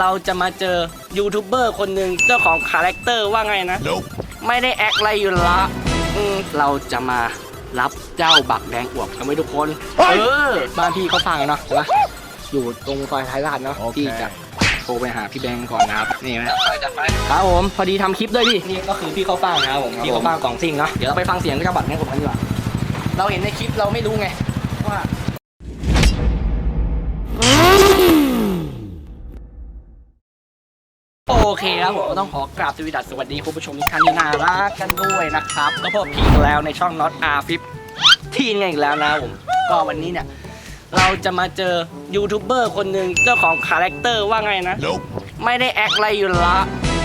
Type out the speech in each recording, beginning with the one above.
เราจะมาเจอยูทูบเบอร์คนหนึ่งเจ้าของคาแรคเตอร์ว่าไงนะไม่ได้แอคอะไรอยู่ละอืมเราจะมารับเจ้าบักแดงอวบกันไหมทุกคน เออบ้านพี่เขาฟังเนาะเห็นปะอยู่ตรงซอยท้ายลาดเนาะโอเคพี่จะโทรไปหาพี่แบงก์ก่อนนะครับ นี่ไหมครับผมพอดีทำคลิปด้วยพี่นี่ก็คือพี่เขาฟังนะครับผมพี่เขาฟังกล่องซิ่งเนาะเดี๋ยวเราไปฟังเสียงเจ้าบักแดงอวบกันดีกว่าเราเห็นในคลิปเราไม่รู้ไงว่า เคครับผมก็ต้องขอกราบสวัสดีสวัสดีคุณผู้ชมทุกท่านที่น่ารักกันด้วยนะครับก็พบพี่อีกแล้วในช่อง Not R 5ทีนกันอีกแล้วนะครับผมก็วันนี้เนี่ย เราจะมาเจอยูทูบเบอร์คนหนึ่งเจ้าของคาแรคเตอร์ว่าไงนะ ไม่ได้แอคอะไรอยู่ละ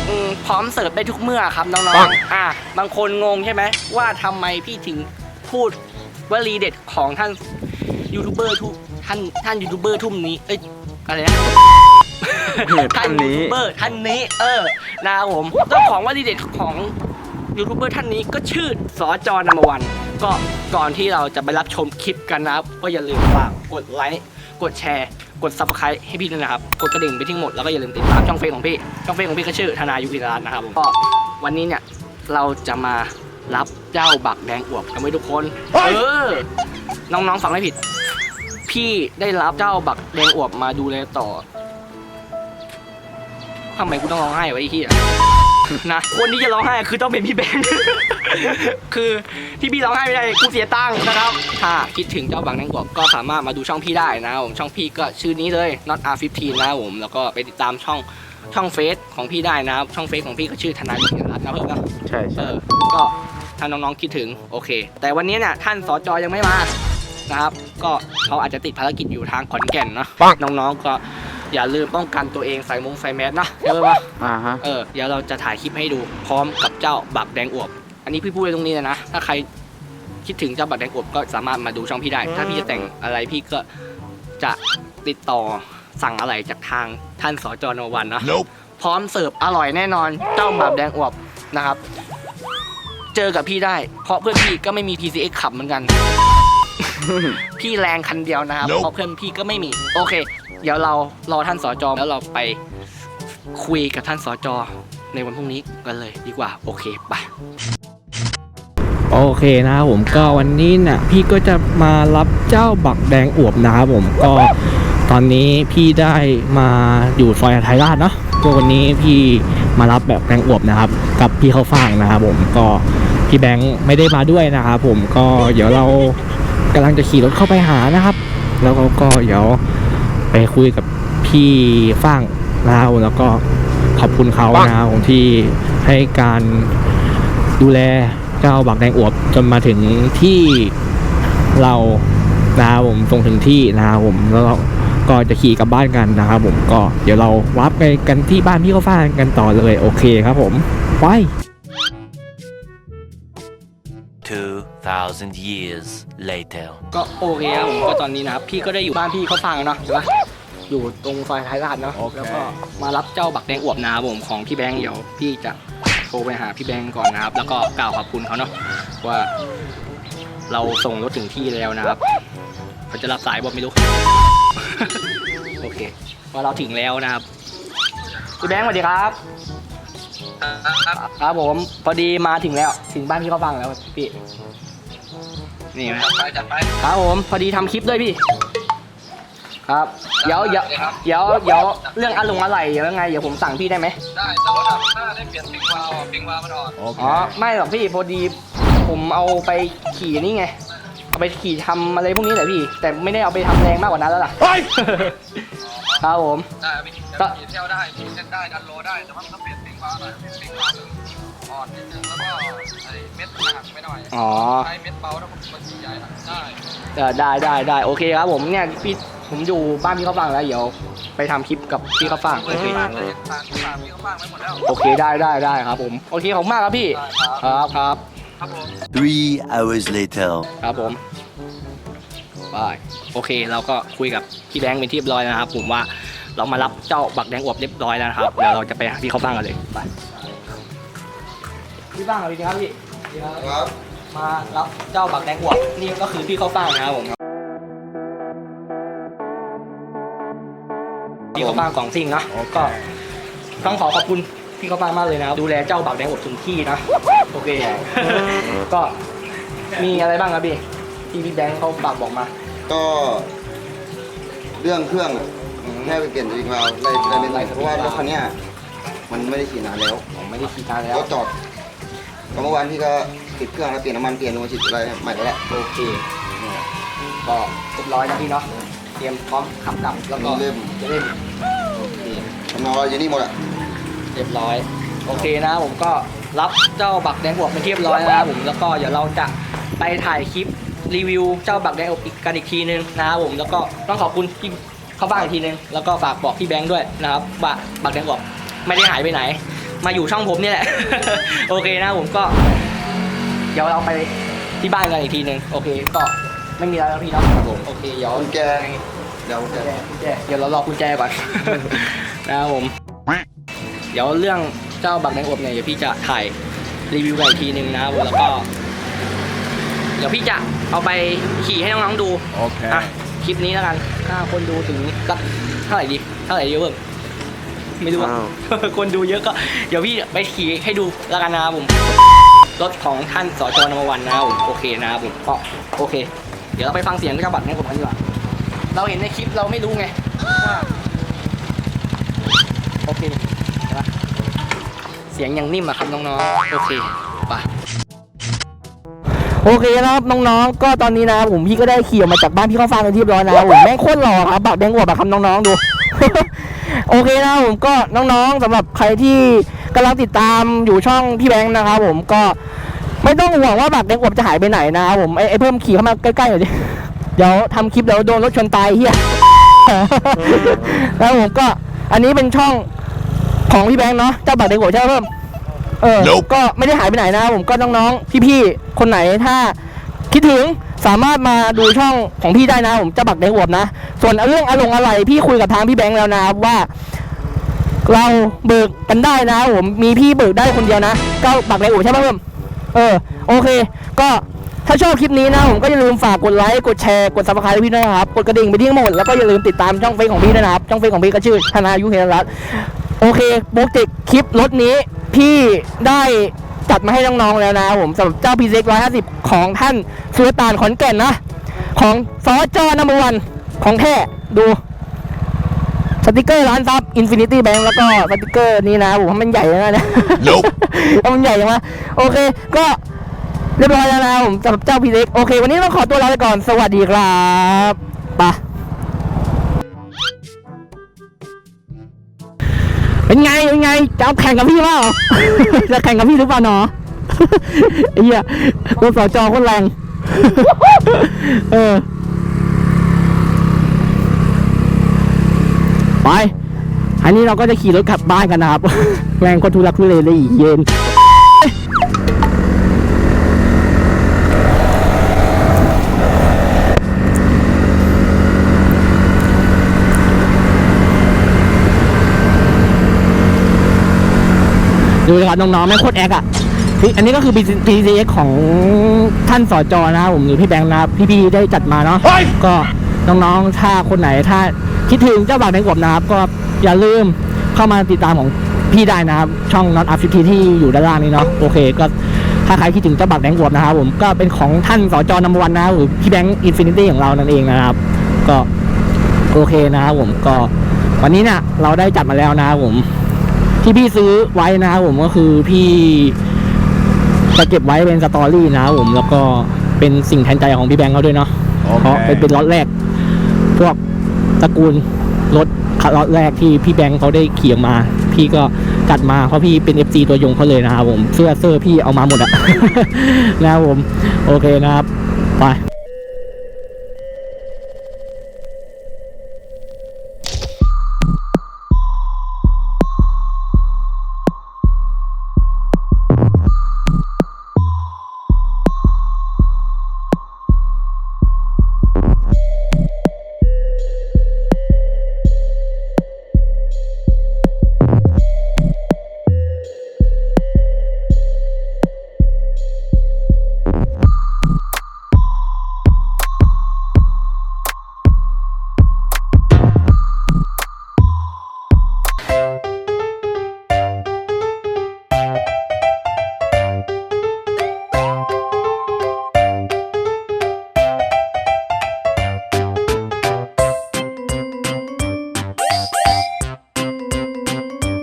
อืมพร้อมเสิร์ฟได้ทุกเมื่อครับน้องๆอะบางคนงงใช่ไหมว่าทำไมพี่ถึงพูดวลีเด็ดของท่านยูทูบเบอร์ทุกท่านท่านยูทูบเบอร์ทุ่มนี้เอ้ยอะไรนะ ท่านนี้ ยูทูบเบอร์ท่านนี้ เออนะครับผมเจ้าของวลีเด็ดของยูทูบเบอร์ท่านนี้ก็ชื่อสอจอนมวัน ก็ก่อนที่เราจะไปรับชมคลิปกันนะครับ ก็อย่าลืมฝากกดไลค์กดแชร์ กด subscribe ให้พี่ด้วยนะครับ กดกระดิ่งไปที่หมดแล้วก็อย่าลืมติดตามช่องเฟซของพี่ช่องเฟซของพี่ก็ชื่อธนายุพิรัตน์นะครับผมก็วันนี้เนี่ยเราจะมารับเจ้าบักแดงอวบกันไว้ทุกคน เออ น้องๆฟังไม่ผิด พี่ได้รับเจ้าบักแดงอวบมาดูแลต่อ ทำไมกูต้องร้องไห้วะไอ้เหี้ยนะคนที่จะร้องไห้คือต้องเป็นพี่แบงค์ คือที่พี่ร้องไห้ไม่ได้กูเสียตังค์นะครับ ถ้าคิดถึงเจ้าบางแดงกวบก็สามารถมาดูช่องพี่ได้นะครับผมช่องพี่ก็ชื่อนี้เลย not r15 นะครับผมแล้วก็ไปติดตามช่องช่องเฟซของพี่ได้นะครับช่องเฟซของพี่ก็ชื่อธนายุทธรัตน์นะเพื่อนนะใช่เอใช่อก็ถ้าน้องๆคิดถึงโอเค แต่วันนี้เนี่ยท่านสจยังไม่มานะครับ ก็เขาอาจจะติดภารกิจอยู่ทางขอนแก่นนะน้องๆก็ อย่าลืมป้องกันตัวเองใส่มงใส่แมสนะเออปะอ่าฮะ เออเดี๋ยวเราจะถ่ายคลิปให้ดูพร้อมกับเจ้าบักแดงอวบ อันนี้พี่พูดไว้ตรงนี้เลยนะ ถ้าใครคิดถึงเจ้าบักแดงอวบก็สามารถมาดูช่องพี่ได้ ถ้าพี่จะแต่งอะไรพี่ก็จะติดต่อสั่งอะไรจากทางท่านสจนวันนะพร้อมเสิร์ฟอร่อยแน่นอนเจ้าบักแดงอวบนะครับ เจอกับพี่ได้ เพราะเพื่อนพี่ก็ไม่มี PCX ขับเหมือนกัน พี่แรงคันเดียวนะครับเพราะเพื่อนพี่ก็ไม่มี โอเค เดี๋ยวเรารอท่านสจแล้วเราไปคุยกับท่านสจในวันพรุ่งนี้กันเลยดีกว่าโอเคไปโอเคนะครับผมก็วันนี้เนี่ยพี่ก็จะมารับเจ้าบักแดงอวบนะครับผมก็ตอนนี้พี่ได้มาอยู่ซอยไทยราชเนาะก็วันนี้พี่มารับแบบแดงอวบนะครับ กับพี่เขาฟางนะครับผมก็พี่แบงค์ไม่ได้มาด้วยนะครับผมก็เดี๋ยวเรากำลังจะขี่รถเข้าไปหานะครับ แล้วก็เดี๋ยว ไปคุยกับพี่ฟางนะครับผมแล้วก็ขอบคุณเขานะครับผมที่ให้การดูแลเจ้าบักแดงอวบจนมาถึงที่เรานะครับผมส่งถึงที่นะครับผมแล้วเราก็จะขี่กลับบ้านกันนะครับผมก็เดี๋ยวเราวับไปกันที่บ้านพี่เขาฟ้างกันต่อเลยโอเคครับผมไป 2,000 years later. ก็โอเคครับผมก็ตอนนี้นะครับพี่ก็ได้อยู่บ้านพี่เขาฟังเนาะใช่ปะอยู่ตรงซอยท้ายลาดเนาะโอเคแล้วก็มารับเจ้าบักแดงอวบนะครับผมของพี่แบงค์เดี๋ยวพี่จะโทรไปหาพี่แบงค์ก่อนนะครับ แล้วก็กล่าวขอบคุณเขาเนาะว่า เราส่งรถถึงที่แล้วนะครับเขาจะรับสายบอกไม่รู้ โอเคว่าเราถึงแล้วนะครับพี่แบงค์สวัสดีครับ ครับผมพอดีมาถึงแล้วถึงบ้านพี่เขาฟังแล้วพี่ นี่ไหมไปจัดไปครับผมพอดีทำคลิปด้วยพี่ ครับเดี๋ยวเดี๋ยวเดี๋ยวเดี๋ยวเรื่องอาลงอะไรเดี๋ยวยังไงเดี๋ยวผมสั่งพี่ได้ไหมได้แต่รถดับหน้าได้เปลี่ยนปิงวาล์วอะปิงวาล์วมันอ่อนโอเคอ๋อไม่หรอกพี่พอดีผมเอาไปขี่นี่ไงเอาไปขี่ทำอะไรพวกนี้แหละพี่ แต่ไม่ได้เอาไปทำแรงมากกว่านั้นแล้วล่ะ ครับผม ได้ไม่ขี่ก็ขี่เที่ยวได้ขี่เส้นได้ดันโลได้แต่ว่ามันต้องเปลี่ยนปิงวาล์วหน่อยปิงวาล์วมัน อ่อนนิดนึงแล้วก็ไอ้เม็ดมันหักไปหน่อยอ๋อ ใช้เม็ดเบาถ้ามันมันขี่ใหญ่หน่อยได้เออได้ได้ได้โอเคครับผมเนี่ยพี่ผมอยู่บ้านพี่เขาฟังแล้วเดี๋ยวไปทำคลิปกับพี่เขาฟังเลโอยเคต่างเลยต่างต่างพี่เขาบ้างไว้หมดแล้วโอเคได้ได้ได้ครับผมโอเคขอบคุณมากครับพี่ ได้ครับครับครับ ครับผม Three hours later. ครับผมบายโอเค เราก็คุยกับพี่แบงค์เป็นที่เรียบร้อยแล้วนะครับ ผมว่าเรามารับเจ้าบักแดงอวบเรียบร้อยแล้วนะครับเดี๋ยวเราจะไปหาพี่เขาบ้างกันเลยไป พี่บ้างสวัสดีครับพี่สวัสดีครับครับมารับเจ้าบักแดงอวบนี่ก็คือพี่เขาบ้างนะครับผมพี่พี่เขาป้ากล่องซิ่งเนาะก็ต้องขอขอบคุณพี่เขาป้ามากเลยนะครับดูแลเจ้าบักแดงอบถึงที่นะโอเคก็มีอะไรบ้างครับพี่ที่พี่แบงค์เขาฝากบอกมา ก็ เรื่องเครื่องอะแค่ไปเปลี่ยนตัวเองเราได้ได้ไม่ไรเพราะว่ารถคันเนี้ยมันไม่ได้ขี่นานแล้วผมไม่ได้ขี่นานแล้วก็จอด ก็เมื่อวานพี่ก็ติดเครื่องแล้วเปลี่ยนน้ำมันเปลี่ยนหัวฉีดอะไรใหม่แล้วแหละโอเคก็เรียบร้อยนะพี่เนาะเตรียมพร้อมขับกลับแล้วก็มีเล่มจะเล่มโอเคน้องเราอยู่นี่หมดอะเรียบร้อย โอเคนะผมก็รับเจ้าบักแดงอบเป็นที่เรียบร้อยแล้วนะครับผมแล้วก็เดี๋ยวเราจะไปถ่ายคลิปรีวิวเจ้าบักแดงอบอีกกันอีกทีนึงนะครับผมแล้วก็ต้องขอบคุณพี่เข้าบ้านอีกทีนึงแล้วก็ฝากบอกพี่แบงค์ด้วยนะครับว่าบักแดงอบไม่ได้หายไปไหน มาอยู่ช่องผมนี่แหละ โอเคนะผมก็ เดี๋ยวเราไปที่บ้านกันอีกทีนึงโอเค ก็ไม่มีอะไรแล้วพี่เนาะครับผมโอเคเดี๋ยวกุญแจ เดี๋ยวกุญแจกุญแจเดี๋ยวเรารอกุญแจก่อน นะครับผม เดี๋ยวเรื่องเจ้าบักแดงอบเนี่ยเดี๋ยวพี่จะถ่ายรีวิวกันอีกทีหนึ่งนะครับผมแล้วก็ เดี๋ยวพี่จะเอาไปขี่ให้น้องๆดู โอเค อะคลิปนี้แล้วกันถ้าคนดูถึงสักเท่าไหร่ดี เท่าไหร่ดีเพิ่ม ไม่รู้อะอ้าว คนดูเยอะก็ เดี๋ยวพี่ไปขี่ให้ดูแล้วกันนะครับผม รถของท่านสจนมวันนะครับผมโอเคนะครับผมก็โอเค เดี๋ยวเราไปฟังเสียงเจ้าบัตรแดงอบกันดีกว่าเราเห็นในคลิปเราไม่รู้ไงว่าโอเคเห็นปะเสียงยังนิ่มอะครับน้องๆโอเคไปโอเคนะครับน้องๆ ก็ตอนนี้นะครับผมพี่ก็ได้ขี่ออกมาจากบ้านพี่เข้าฟางกันที่เรียบร้อยนะครับผมแม่งโคตรหล่อครับบักแดงอวบแบบครับน้องๆดู โอเคนะครับผมก็น้องๆสำหรับใครที่กำลังติดตามอยู่ช่องพี่แบงค์นะครับผมก็ไม่ต้องห่วงว่าบักแดงอวบจะหายไปไหนนะครับผมไอ้ไอ้เพิ่มขี่เข้ามาใกล้ๆหน่อยดิเดี๋ยวทำคลิปเดี๋ยวโดนรถชนตายเฮียแล้วผมก็อันนี้เป็นช่องของพี่แบงค์เนาะเจ้าบักแดงอวบใช่ไหมเพิ่มเออก็ไม่ได้หายไปไหนนะครับผมก็น้องๆพี่ๆคนไหนถ้าคิดถึง สามารถมาดูช่องของพี่ได้นะ ผมจะบักแดงอวบนะ ส่วนเรื่องอารมณ์อะไรพี่คุยกับทางพี่แบงค์แล้วนะครับว่า เราเบิกกันได้นะผมมีพี่เบิกได้คนเดียวนะก็บักแดงอวบใช่ไหมเพิ่มเออโอเค ก็ถ้าชอบคลิปนี้นะผมก็อย่าลืมฝากกดไลค์กดแชร์กดซับสไครต์พี่ด้วยนะครับกดกระดิ่งไปที่งหมดแล้วก็อย่าลืมติดตามช่องเฟซของพี่ด้วยนะครับช่องเฟซของพี่ก็ชื่อธนายุเฮนรัตโอเคโปรเจกต์คลิปรถนี้พี่ได้ จัดมาให้น้องๆแล้วนะผมสำหรับเจ้า p ีเซ็กร้อยห้าสิบของท่านสุลต่านขอนแก่นนะ ของซอจอนัมเบอร์วันของแท้ดูสติกเกอร์ร้านซับอินฟินิตี้แบงแล้วก็สติกเกอร์นี้นะผมว่ามันใหญ่แล้วนะเอามันใหญ่ยังวะโอเค ก็เรียบร้อยแล้วนะผมสำหรับเจ้า p ีเซ็กโอเค วันนี้ต้องขอตัวลาไปก่อน สวัสดีครับ เป็นไงเป็นไงจะเอาแข่งกับพี่เปล่า จะแข่งกับพี่หรือเปล่าหนอไอ้เหี้ยรถสจอโคนแรงเออไปอันนี้เราก็จะขี่รถกลับบ้านกันนะครับ แรงคนทุลักทุเลเลยอีเย็น ดูเลยครับน้องๆไม่งโคตรแอคอะพี่อันนี้ก็คือ BCX ของท่านสจนะครับผมหรือพี่แบงค์นะครับพี่ๆได้จัดมาเนาะก็น้องๆถ้าคนไหนถ้าคิดถึงเจ้าบ่าวในกบนะครับก็อย่าลืมเข้ามาติดตามของพี่ได้นะครับ ช่อง Not Up 50ที่อยู่ด้านล่างนี้เนาะโอเคก็ถ้าใครคิดถึงเจ้าบ่าวแดงกบนะครับผมก็เป็นของท่านสจนัมวันนะครับหรือพี่แบงค์อินฟินิตี้ของเรานั่นเองนะครับ ก็โอเคนะครับผมก็วันนี้เนี่ยเราได้จัดมาแล้วนะครับผม ที่พี่ซื้อไว้นะครับผมก็คือพี่จะเก็บไว้เป็นสตอรี่นะครับผมแล้วก็เป็นสิ่งแทนใจของพี่แบงค์เขาด้วยเนาะโอเคเพราะเป็นเป็นล็อตแรก พวกตระกูลรถล็อตแรกที่พี่แบงค์เขาได้ขี่ออกมา พี่ก็จัดมาเพราะพี่เป็น FC ตัวยงเขาเลยนะครับผมเสื้อเสื้อพี่เอามาหมดอะนะครับผม โอเคนะครับ ไป